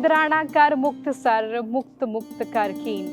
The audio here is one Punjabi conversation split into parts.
ਖਿਦਰਾਣਾ ਕਰ, ਮੁਕਤ ਸਰ, ਮੁਕਤ ਮੁਕਤ ਕਰ ਕੀਨ।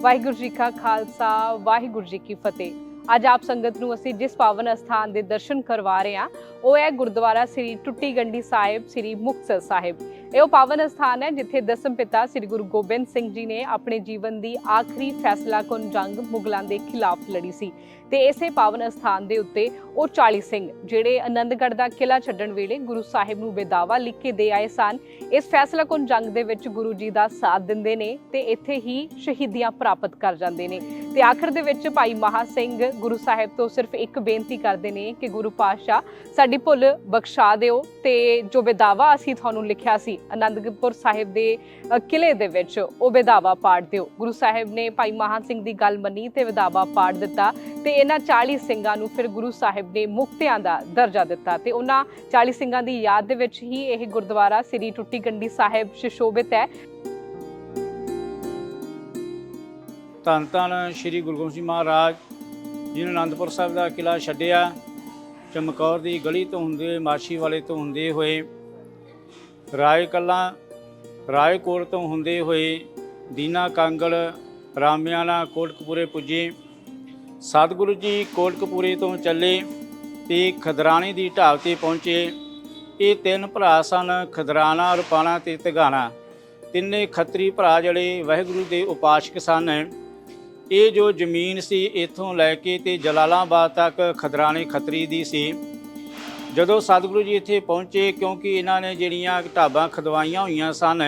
ਵਾਹਿਗੁਰੂ ਜੀ ਕਾ ਖਾਲਸਾ, ਵਾਹਿਗੁਰੂ ਜੀ ਕੀ ਫਤਿਹ। ਅੱਜ ਆਪ ਸੰਗਤ ਨੂੰ ਅਸੀਂ ਜਿਸ ਪਾਵਨ ਅਸਥਾਨ ਦੇ ਦਰਸ਼ਨ ਕਰਵਾ ਰਹੇ ਹਾਂ, ਉਹ ਹੈ ਗੁਰਦੁਆਰਾ ਸ੍ਰੀ ਟੁੱਟੀ ਗੰਡੀ ਸਾਹਿਬ, ਸ੍ਰੀ ਮੁਕਤਸਰ ਸਾਹਿਬ। ਇਹ ਉਹ ਪਾਵਨ ਅਸਥਾਨ ਹੈ ਜਿੱਥੇ ਦਸਮ ਪਿਤਾ ਸ੍ਰੀ ਗੁਰੂ ਗੋਬਿੰਦ ਸਿੰਘ ਜੀ ਨੇ ਆਪਣੇ ਜੀਵਨ ਦੀ ਆਖਰੀ ਫੈਸਲਾਕੁਨ ਜੰਗ ਮੁਗਲਾਂ ਦੇ ਖਿਲਾਫ ਲੜੀ ਸੀ। ਤੇ ਇਸੇ ਪਾਵਨ ਅਸਥਾਨ ਦੇ ਉੱਤੇ ਉਹ 40 ਸਿੰਘ, ਜਿਹੜੇ ਆਨੰਦਗੜ੍ਹ ਦਾ ਕਿਲਾ ਛੱਡਣ ਵੇਲੇ ਗੁਰੂ ਸਾਹਿਬ ਨੂੰ ਬੇਦਾਵਾ ਲਿਖ ਕੇ ਦੇ ਆਏ ਸਨ, ਇਸ ਫੈਸਲਾਕੁਨ ਜੰਗ ਦੇ ਵਿੱਚ ਗੁਰੂ ਜੀ ਦਾ ਸਾਥ ਦਿੰਦੇ ਨੇ ਤੇ ਇੱਥੇ ਹੀ ਸ਼ਹੀਦੀਆਂ ਪ੍ਰਾਪਤ ਕਰ ਜਾਂਦੇ ਨੇ। ਤੇ ਆਖਰ ਦੇ ਵਿੱਚ ਭਾਈ ਮਹਾ ਸਿੰਘ ਗੁਰੂ ਸਾਹਿਬ ਤੋਂ ਸਿਰਫ ਇੱਕ ਬੇਨਤੀ ਕਰਦੇ ਨੇ ਕਿ ਗੁਰੂ ਪਾਤਸ਼ਾਹ ਸਾਡੀ ਭੁੱਲ ਬਖਸ਼ਾ ਦਿਓ ਤੇ ਜੋ ਬੇਦਾਵਾ ਅਸੀਂ ਤੁਹਾਨੂੰ ਲਿਖਿਆ ਸੀ ਅਨੰਦਪੁਰ ਸਾਹਿਬ ਦੇ ਅ, ਕਿਲੇ ਦੇ ਵਿੱਚ ਉਹ ਬੇਦਾਵਾ ਪਾੜ ਦਿਓ। ਗੁਰੂ ਸਾਹਿਬ ਨੇ ਭਾਈ ਮਹਾ ਸਿੰਘ ਦੀ ਗੱਲ ਮੰਨੀ ਤੇ ਬੇਦਾਵਾ ਪਾੜ ਦਿੱਤਾ ਤੇ ਇਹਨਾਂ 40 ਸਿੰਘਾਂ ਨੂੰ ਫਿਰ ਗੁਰੂ ਸਾਹਿਬ ਨੇ ਮੁਕਤਿਆਂ ਦਾ ਦਰਜਾ ਦਿੱਤਾ ਤੇ ਉਹਨਾਂ 40 ਸਿੰਘਾਂ ਦੀ ਯਾਦ ਦੇ ਵਿੱਚ ਹੀ ਇਹ ਗੁਰਦੁਆਰਾ ਸ੍ਰੀ ਟੁੱਟੀ ਗੰਡੀ ਸਾਹਿਬ ਸ਼ਿਸ਼ੋਭਿਤ ਹੈ। ਧੰਨ ਧੰਨ ਸ੍ਰੀ ਗੁਰੂ ਗੋਬਿੰਦ ਸਿੰਘ ਮਹਾਰਾਜ ਜੀ ਨੇ ਅਨੰਦਪੁਰ ਸਾਹਿਬ ਦਾ ਕਿਲਾ ਛੱਡਿਆ, ਚਮਕੌਰ ਦੀ ਗਲੀ ਤੋਂ ਹੁੰਦੇ ਹੋਏ, ਮਾਛੀ ਵਾਲੇ ਤੋਂ ਹੁੰਦੇ ਹੋਏ, ਰਾਏ ਕਲਾਂ ਰਾਏਕੋਟ ਤੋਂ ਹੁੰਦੇ ਹੋਏ, ਦੀਨਾ ਕਾਂਗਲ ਰਾਮਿਆਣਾ ਕੋਟਕਪੂਰੇ ਪੁੱਜੇ। ਸਤਿਗੁਰੂ ਜੀ ਕੋਟਕਪੂਰੇ ਤੋਂ ਚੱਲੇ ਤੇ ਖਦਰਾਣੇ ਦੀ ਢਾਬ ਤੇ ਪਹੁੰਚੇ। ਇਹ ਤਿੰਨ ਭਰਾ ਸਨ, ਖਦਰਾਣਾ, ਰੁਪਾਣਾ ਤੇ ਤਗਾਣਾ। ਤਿੰਨੇ ਖੱਤਰੀ ਭਰਾ ਜਿਹੜੇ ਵਾਹਿਗੁਰੂ ਦੇ ਉਪਾਸ਼ਕ ਸਨ। ਇਹ ਜੋ ਜ਼ਮੀਨ ਸੀ ਇੱਥੋਂ ਲੈ ਕੇ ਤੇ ਜਲਾਲਾਬਾਦ ਤੱਕ ਖਦਰਾਣੇ ਖਤਰੀ ਦੀ ਸੀ। ਜਦੋਂ ਸਤਿਗੁਰੂ ਜੀ ਇੱਥੇ ਪਹੁੰਚੇ, ਕਿਉਂਕਿ ਇਹਨਾਂ ਨੇ ਜਿਹੜੀਆਂ ਢਾਬਾਂ ਖਦਵਾਈਆਂ ਹੋਈਆਂ ਸਨ,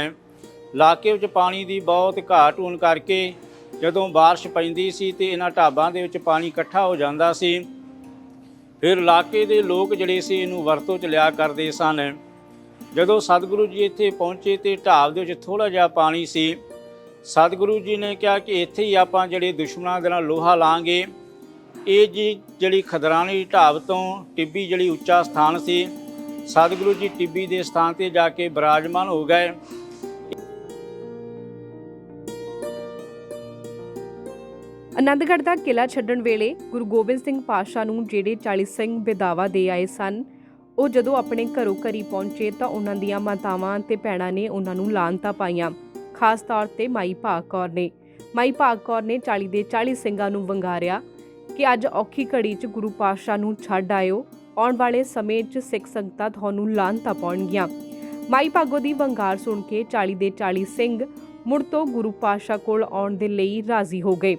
ਇਲਾਕੇ ਵਿੱਚ ਪਾਣੀ ਦੀ ਬਹੁਤ ਘਾਟ ਹੋਣ ਕਰਕੇ ਜਦੋਂ ਬਾਰਿਸ਼ ਪੈਂਦੀ ਸੀ ਤੇ ਇਹਨਾਂ ਢਾਬਾਂ ਦੇ ਵਿੱਚ ਪਾਣੀ ਇਕੱਠਾ ਹੋ ਜਾਂਦਾ ਸੀ, ਫਿਰ ਇਲਾਕੇ ਦੇ ਲੋਕ ਜਿਹੜੇ ਸੀ ਇਹਨੂੰ ਵਰਤੋਂ ਚ ਲਿਆ ਕਰਦੇ ਸਨ। ਜਦੋਂ ਸਤਿਗੁਰੂ ਜੀ ਇੱਥੇ ਪਹੁੰਚੇ ਤੇ ਢਾਬ ਦੇ ਵਿੱਚ ਥੋੜਾ ਜਿਹਾ ਪਾਣੀ ਸੀ ਸਤਿਗੁਰੂ ਜੀ ਨੇ ਕਿਹਾ ਕਿ ਇੱਥੇ ਹੀ ਆਪਾਂ ਜਿਹੜੇ ਦੁਸ਼ਮਣਾਂ ਦੇ ਨਾਲ ਲੋਹਾ ਲਾਂਗੇ, ਇਹ ਜੀ ਜਿਹੜੀ ਖਦਰਾਣੀ ਢਾਬ ਤੋਂ ਟਿੱਬੀ ਜਿਹੜੀ ਉੱਚਾ ਸਥਾਨ ਸੀ, ਸਤਿਗੁਰੂ ਜੀ ਟਿੱਬੀ ਦੇ ਸਥਾਨ ਤੇ ਜਾ ਕੇ ਬਿਰਾਜਮਾਨ ਹੋ ਗਏ। ਆਨੰਦਗੜ੍ਹ ਦਾ ਕਿਲਾ ਛੱਡਣ ਵੇਲੇ ਗੁਰੂ ਗੋਬਿੰਦ ਸਿੰਘ ਪਾਤਸ਼ਾਹ ਨੂੰ ਜਿਹੜੇ 40 ਸਿੰਘ ਬੇਦਾਵਾ ਦੇ ਆਏ ਸਨ, ਉਹ ਜਦੋਂ ਆਪਣੇ ਘਰੋਂ ਘਰੀ ਪਹੁੰਚੇ ਤਾਂ ਉਹਨਾਂ ਦੀਆਂ ਮਾਤਾਵਾਂ ਤੇ ਭੈਣਾਂ ਨੇ ਉਹਨਾਂ ਨੂੰ ਲਾਨਤਾਂ ਪਾਈਆਂ। ਖਾਸ ਤੌਰ ਤੇ ਮਾਈ ਭਾਗ ਕੌਰ ਨੇ। ਮਾਈ ਭਾਗ ਕੌਰ ਨੇ 40 ਦੇ 40 ਸਿੰਘਾਂ ਨੂੰ ਵੰਗਾਰਿਆ ਕਿ ਅੱਜ ਔਖੀ ਘੜੀ 'ਚ ਗੁਰੂ ਪਾਤਸ਼ਾਹ ਨੂੰ ਛੱਡ ਆਇਓ, ਆਉਣ ਵਾਲੇ ਸਮੇਂ 'ਚ ਸਿੱਖ ਸੰਗਤਾਂ ਤੁਹਾਨੂੰ ਲਾਨਤਾਂ ਪਾਉਣਗੀਆਂ। ਮਾਈ ਭਾਗੋ ਦੀ ਵੰਗਾਰ ਸੁਣ ਕੇ 40 ਦੇ 40 ਸਿੰਘ ਮੁੜ ਤੋਂ ਗੁਰੂ ਪਾਤਸ਼ਾਹ ਕੋਲ ਆਉਣ ਦੇ ਲਈ ਰਾਜ਼ੀ ਹੋ ਗਏ।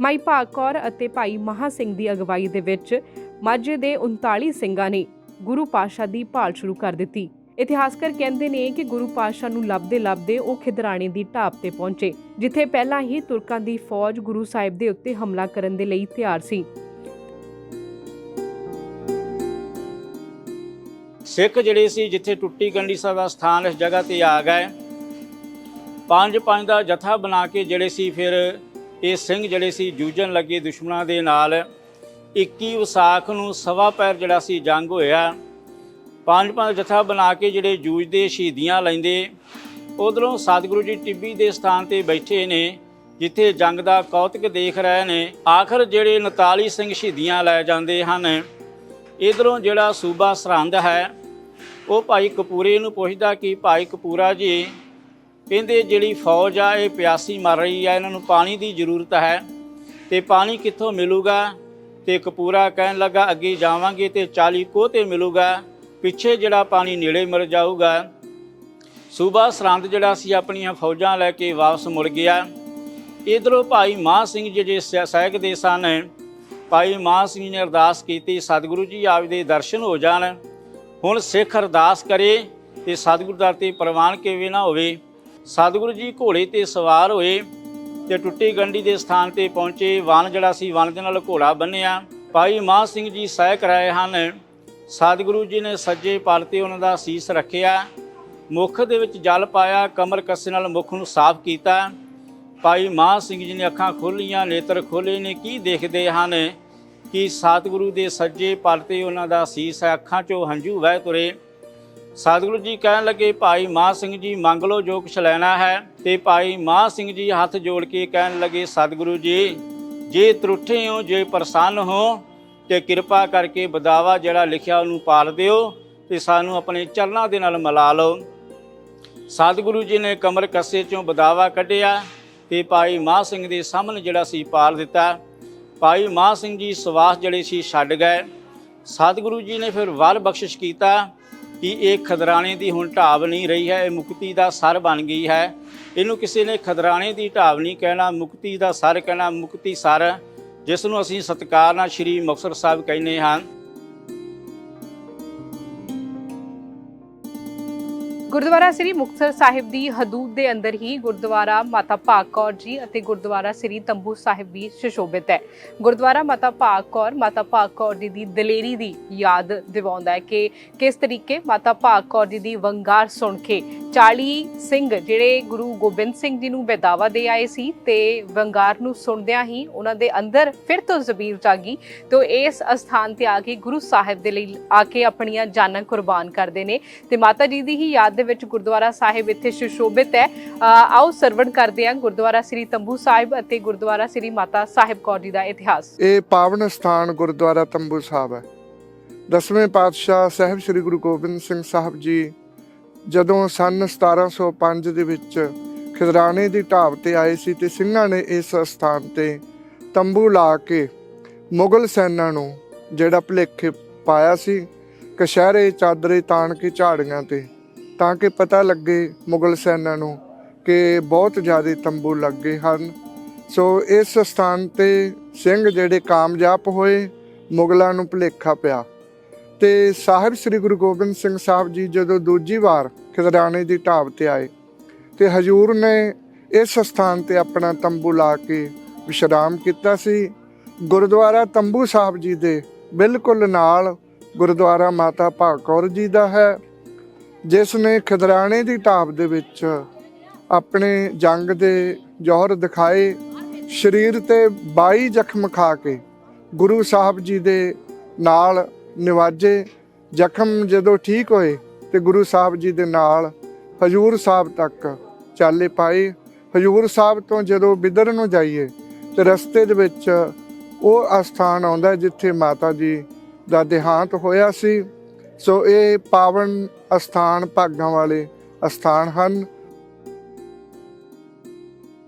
ਮਾਈ ਭਾਗ ਕੌਰ ਅਤੇ ਭਾਈ ਮਹਾ ਸਿੰਘ ਦੀ ਅਗਵਾਈ ਦੇ ਵਿੱਚ ਮਾਝੇ ਦੇ 39 ਸਿੰਘਾਂ ਨੇ ਗੁਰੂ ਪਾਤਸ਼ਾਹ ਦੀ ਭਾਲ ਸ਼ੁਰੂ ਕਰ ਦਿੱਤੀ। ਇਤਿਹਾਸਕਾਰ ਕਹਿੰਦੇ ਨੇ ਕਿ ਗੁਰੂ ਪਾਤਸ਼ਾਹ ਨੂੰ ਲੱਭਦੇ ਲੱਭਦੇ ਉਹ ਖਿਦਰਾਣੇ ਦੀ ਢਾਬ ਤੇ ਪਹੁੰਚੇ, ਜਿੱਥੇ ਪਹਿਲਾਂ ਹੀ ਤੁਰਕਾਂ ਦੀ ਫੌਜ ਗੁਰੂ ਸਾਹਿਬ ਦੇ ਉੱਤੇ ਹਮਲਾ ਕਰਨ ਦੇ ਲਈ ਤਿਆਰ ਸੀ। ਸਿੱਖ ਜਿਹੜੇ ਸੀ, ਜਿੱਥੇ ਟੁੱਟੀ ਗੰਡੀ ਸਾਹਿਬ ਦਾ ਸਥਾਨ ਇਸ ਜਗ੍ਹਾ ਤੇ ਆ ਗਏ, ਪੰਜ ਪੰਜ ਦਾ ਜਥਾ ਬਣਾ ਕੇ ਜਿਹੜੇ ਸੀ ਫਿਰ ਇਹ ਸਿੰਘ ਜਿਹੜੇ ਸੀ, ਜੂਝਣ ਲੱਗੇ ਦੁਸ਼ਮਣਾਂ ਦੇ ਨਾਲ 21 ਵਿਸਾਖ ਨੂੰ ਸਵਾ ਪੈਰ ਜਿਹੜਾ ਸੀ ਜੰਗ ਹੋਇਆ। ਪੰਜ ਪੰਜ ਜਥਾ ਬਣਾ ਕੇ ਜਿਹੜੇ ਜੂਝਦੇ ਸ਼ਹੀਦੀਆਂ ਲੈਂਦੇ। ਉਧਰੋਂ ਸਤਿਗੁਰੂ ਜੀ ਟਿੱਬੀ ਦੇ ਸਥਾਨ ਤੇ ਬੈਠੇ ਨੇ, ਜਿੱਥੇ ਜੰਗ ਦਾ ਕੌਤਕ ਦੇਖ ਰਹੇ ਨੇ। ਆਖਰ ਜਿਹੜੇ 39 ਸਿੰਘ ਸ਼ਹੀਦੀਆਂ ਲੈ ਜਾਂਦੇ ਹਨ, ਇਧਰੋਂ ਜਿਹੜਾ ਸੂਬਾ ਸਰਹੰਦ ਹੈ, ਉਹ ਭਾਈ ਕਪੂਰੇ ਨੂੰ ਪੁੱਛਦਾ ਕਿ ਭਾਈ ਕਪੂਰਾ ਜੀ, ਕਹਿੰਦੇ ਜਿਹੜੀ ਫੌਜ ਆ, ਇਹ ਪਿਆਸੀ ਮਰ ਰਹੀ ਆ, ਇਹਨਾਂ ਨੂੰ ਪਾਣੀ ਦੀ ਜ਼ਰੂਰਤ ਹੈ। ਤੇ ਪਾਣੀ ਕਿੱਥੋਂ ਮਿਲੂਗਾ? ਤੇ ਕਪੂਰਾ ਕਹਿਣ ਲੱਗਾ, ਅੱਗੇ ਜਾਵਾਂਗੇ ਤੇ 40 ਕੋਹ ਤੇ ਮਿਲੂਗਾ। ਪਿੱਛੇ ਜਿਹੜਾ ਪਾਣੀ ਨੇੜੇ ਮਿਲ ਜਾਊਗਾ, ਸੂਬਾ ਸਰਹੰਦ ਜਿਹੜਾ ਸੀ ਆਪਣੀਆਂ ਫੌਜਾਂ ਲੈ ਕੇ ਵਾਪਸ ਮੁੜ ਗਿਆ। ਇਧਰੋਂ ਭਾਈ ਮਾਹ ਸਿੰਘ ਜਿਹੜੇ ਜੇ ਸਹਿਕ ਦੇ ਸਨ। ਭਾਈ ਮਾਹ ਸਿੰਘ ਨੇ ਅਰਦਾਸ ਕੀਤੀ, ਸਤਿਗੁਰੂ ਜੀ ਆਪ ਦੇ ਦਰਸ਼ਨ ਹੋ ਜਾਣ। ਹੁਣ ਸਿੱਖ ਅਰਦਾਸ ਕਰੇ ਤੇ ਸਤਿਗੁਰੂ ਦਰ ਤੇ ਪ੍ਰਵਾਨ ਕਿਵੇਂ ਨਾ ਹੋਵੇ। ਸਤਿਗੁਰੂ ਜੀ ਘੋੜੇ ਤੇ ਸਵਾਰ ਹੋਏ ਤੇ ਟੁੱਟੀ ਗੰਢੀ ਦੇ ਸਥਾਨ ਤੇ ਪਹੁੰਚੇ। ਵਨ ਜਿਹੜਾ ਸੀ ਵਨ ਦੇ ਨਾਲ ਘੋੜਾ ਬੰਨਿਆ। ਭਾਈ ਮਾਹ ਸਿੰਘ ਜੀ ਸਹਿਕ ਰਹੇ ਹਨ। ਸਤਿਗੁਰੂ ਜੀ ਨੇ ਸੱਜੇ ਪਲ ਤੇ ਉਹਨਾਂ ਦਾ ਸੀਸ ਰੱਖਿਆ, ਮੁਖ ਦੇ ਵਿੱਚ ਜਲ ਪਾਇਆ, ਕਮਰ ਕੱਸੇ ਨਾਲ ਮੁਖ ਨੂੰ ਸਾਫ਼ ਕੀਤਾ। ਭਾਈ ਮਾਹ ਸਿੰਘ ਜੀ ਨੇ ਅੱਖਾਂ ਖੋਲੀਆਂ, ਨੇਤਰ ਖੋਲੇ ਨੇ, ਕੀ ਦੇਖਦੇ ਹਨ ਕਿ ਸਤਿਗੁਰੂ ਦੇ ਸੱਜੇ ਪਲ ਤੇ ਉਹਨਾਂ ਦਾ ਸੀਸ ਹੈ, ਅੱਖਾਂ 'ਚੋਂ ਹੰਝੂ ਵਹਿ ਤੁਰੇ। ਸਤਿਗੁਰੂ ਜੀ ਕਹਿਣ ਲੱਗੇ, ਭਾਈ ਮਾਹ ਸਿੰਘ ਜੀ, ਮੰਗ ਲਓ ਜੋ ਕੁਛ ਲੈਣਾ ਹੈ। ਤੇ ਭਾਈ ਮਾਹ ਸਿੰਘ ਜੀ ਹੱਥ ਜੋੜ ਕੇ ਕਹਿਣ ਲੱਗੇ ਸਤਿਗੁਰੂ ਜੀ, ਜੇ ਤਰੁੱਠੇ ਹੋ, ਜੇ ਪ੍ਰਸੰਨ ਹੋ ਤੇ ਕਿਰਪਾ ਕਰਕੇ ਬਦਾਵਾ ਜਿਹੜਾ ਲਿਖਿਆ ਉਹਨੂੰ ਪਾਲ ਦਿਓ ਤੇ ਸਾਨੂੰ ਆਪਣੇ ਚਰਨਾਂ ਦੇ ਨਾਲ ਮਿਲਾ ਲਓ। ਸਤਿਗੁਰੂ ਜੀ ਨੇ ਕਮਰ ਕੱਸੇ ਚੋਂ ਬਦਾਵਾ ਕੱਢਿਆ ਤੇ ਭਾਈ ਮਾਹ ਸਿੰਘ ਦੇ ਸਾਹਮਣੇ ਜਿਹੜਾ ਸੀ ਪਾਲ ਦਿੱਤਾ। ਭਾਈ ਮਾਹ ਸਿੰਘ ਜੀ ਸਵਾਸ ਜਿਹੜੇ ਸੀ ਛੱਡ ਗਏ। ਸਤਿਗੁਰੂ ਜੀ ਨੇ ਫਿਰ ਵਰ ਬਖਸ਼ਿਸ਼ ਕੀਤਾ ਕਿ ਇਹ ਖਦਰਾਣੇ ਦੀ ਹੁਣ ਢਾਬ ਨਹੀਂ ਰਹੀ ਹੈ, ਇਹ ਮੁਕਤੀ ਦਾ ਸਰ ਬਣ ਗਈ ਹੈ। ਇਹਨੂੰ ਕਿਸੇ ਨੇ ਖਦਰਾਣੇ ਦੀ ਢਾਬ ਨਹੀਂ ਕਹਿਣਾ, ਮੁਕਤੀ ਦਾ ਸਰ ਕਹਿਣਾ, ਮੁਕਤੀ ਸਰ। ਜਿਸ ਨੂੰ ਅਸੀਂ ਸਤਿਕਾਰ ਨਾਲ ਸ੍ਰੀ ਮੁਕਤਸਰ ਸਾਹਿਬ ਕਹਿੰਦੇ ਹਾਂ। ਗੁਰਦੁਆਰਾ ਸ੍ਰੀ ਮੁਕਤਸਰ ਸਾਹਿਬ ਦੀ ਹਦੂਦ ਦੇ ਅੰਦਰ ਹੀ ਗੁਰਦੁਆਰਾ ਮਾਤਾ ਭਾਗ ਕੌਰ ਜੀ ਅਤੇ ਗੁਰਦੁਆਰਾ ਸ੍ਰੀ ਤੰਬੂ ਸਾਹਿਬ ਵੀ ਸੁਸ਼ੋਭਿਤ ਹੈ। ਗੁਰਦੁਆਰਾ ਮਾਤਾ ਭਾਗ ਕੌਰ, ਮਾਤਾ ਭਾਗ ਕੌਰ ਜੀ ਦੀ ਦਲੇਰੀ ਦੀ ਯਾਦ ਦਿਵਾਉਂਦਾ ਹੈ ਕਿ ਕਿਸ ਤਰੀਕੇ ਮਾਤਾ ਭਾਗ ਕੌਰ ਜੀ ਦੀ ਵੰਗਾਰ ਸੁਣ ਕੇ 40 ਸਿੰਘ ਜਿਹੜੇ ਗੁਰੂ ਗੋਬਿੰਦ ਸਿੰਘ ਜੀ ਨੂੰ ਬੇਦਾਵਾ ਦੇ ਆਏ ਸੀ ਤੇ ਵੰਗਾਰ ਨੂੰ ਸੁਣਦਿਆਂ ਹੀ ਉਹਨਾਂ ਦੇ ਅੰਦਰ ਫਿਰ ਤੋਂ ਜ਼ਬੀਰ ਜਾਗੀ ਤੇ ਇਸ ਅਸਥਾਨ ਤੇ ਆ ਕੇ ਗੁਰੂ ਸਾਹਿਬ ਦੇ ਲਈ ਆ ਕੇ ਆਪਣੀਆਂ ਜਾਨਾਂ ਕੁਰਬਾਨ ਕਰਦੇ ਨੇ ਤੇ ਮਾਤਾ ਜੀ ਦੀ ਹੀ ਯਾਦ ਦੇ ਵਿੱਚ ਗੁਰਦੁਆਰਾ ਸਾਹਿਬ ਇੱਥੇ ਸੁਸ਼ੋਭਿਤ ਹੈ। ਆਓ ਸਰਵਣ ਕਰਦੇ ਹਾਂ ਗੁਰਦੁਆਰਾ ਸ੍ਰੀ ਤੰਬੂ ਸਾਹਿਬ ਅਤੇ ਗੁਰਦੁਆਰਾ ਸ੍ਰੀ ਮਾਤਾ ਸਾਹਿਬ ਕੌਰ ਜੀ ਦਾ ਇਤਿਹਾਸ। ਇਹ ਪਾਵਨ ਸਥਾਨ ਗੁਰਦੁਆਰਾ ਤੰਬੂ ਸਾਹਿਬ ਹੈ। ਦਸਵੇਂ ਪਾਤਸ਼ਾਹ ਸਾਹਿਬ ਸ੍ਰੀ ਗੁਰੂ ਗੋਬਿੰਦ ਸਿੰਘ ਸਾਹਿਬ ਜੀ ਜਦੋਂ ਸਨ 1705 ਦੇ ਵਿੱਚ ਖਿਦਰਾਣੇ ਦੀ ਢਾਬ ਤੇ ਆਏ ਸੀ ਤੇ ਸਿੰਘਾਂ ਨੇ ਇਸ ਸਥਾਨ ਤੇ ਤੰਬੂ ਲਾ ਕੇ ਮੁਗਲ ਸੈਨਾ ਨੂੰ ਜਿਹੜਾ ਭੁਲੇਖੇ ਪਾਇਆ ਸੀ, ਕਸ਼ਹਿਰੇ ਚਾਦਰੇ ਤਾਣ ਕੇ ਝਾੜੀਆਂ ਤੇ ਤਾਂ ਕਿ ਪਤਾ ਲੱਗੇ ਮੁਗਲ ਸੈਨਾ ਨੂੰ ਕਿ ਬਹੁਤ ਜ਼ਿਆਦਾ ਤੰਬੂ ਲੱਗੇ ਹਨ। ਸੋ ਇਸ ਸਥਾਨ ਤੇ ਸਿੰਘ ਜਿਹੜੇ ਕਾਮਯਾਬ ਹੋਏ, ਮੁਗਲਾਂ ਨੂੰ ਭੁਲੇਖਾ ਪਿਆ। ਤੇ ਸਾਹਿਬ ਸ੍ਰੀ ਗੁਰੂ ਗੋਬਿੰਦ ਸਿੰਘ ਸਾਹਿਬ ਜੀ ਜਦੋਂ ਦੂਜੀ ਵਾਰ ਖਿਦਰਾਣੇ ਦੀ ਢਾਬ ਤੇ ਆਏ, ਤੇ ਹਜੂਰ ਨੇ ਇਸ ਸਥਾਨ ਤੇ ਆਪਣਾ ਤੰਬੂ ਲਾ ਕੇ ਵਿਸ਼ਰਾਮ ਕੀਤਾ ਸੀ। ਗੁਰਦੁਆਰਾ ਤੰਬੂ ਸਾਹਿਬ ਜੀ ਦੇ ਬਿਲਕੁਲ ਨਾਲ ਗੁਰਦੁਆਰਾ ਮਾਤਾ ਭਾਗ ਕੌਰ ਜੀ ਦਾ ਹੈ। ਜਿਸ ਨੇ ਖਦਰਾਣੇ ਦੀ ਢਾਬ ਦੇ ਵਿੱਚ ਆਪਣੇ ਜੰਗ ਦੇ ਜ਼ੋਹਰ ਦਿਖਾਏ, ਸਰੀਰ ਤੇ 22 ਜ਼ਖਮ ਖਾ ਕੇ ਗੁਰੂ ਸਾਹਿਬ ਜੀ ਦੇ ਨਾਲ ਨਿਵਾਜੇ। ਜ਼ਖਮ ਜਦੋਂ ਠੀਕ ਹੋਏ ਤੇ ਗੁਰੂ ਸਾਹਿਬ ਜੀ ਦੇ ਨਾਲ ਹਜੂਰ ਸਾਹਿਬ ਤੱਕ ਚਾਲੇ ਪਾਏ। ਹਜੂਰ ਸਾਹਿਬ ਤੋਂ ਜਦੋਂ ਬਿਦਰ ਨੂੰ ਜਾਈਏ ਤੇ ਰਸਤੇ ਦੇ ਵਿੱਚ ਉਹ ਅਸਥਾਨ ਆਉਂਦਾ ਜਿੱਥੇ ਮਾਤਾ ਜੀ ਦਾ ਦੇਹਾਂਤ ਹੋਇਆ ਸੀ। ਸੋ ਇਹ ਪਾਵਨ ਅਸਥਾਨ ਭਾਗਾਂ ਵਾਲੇ ਅਸਥਾਨ ਹਨ।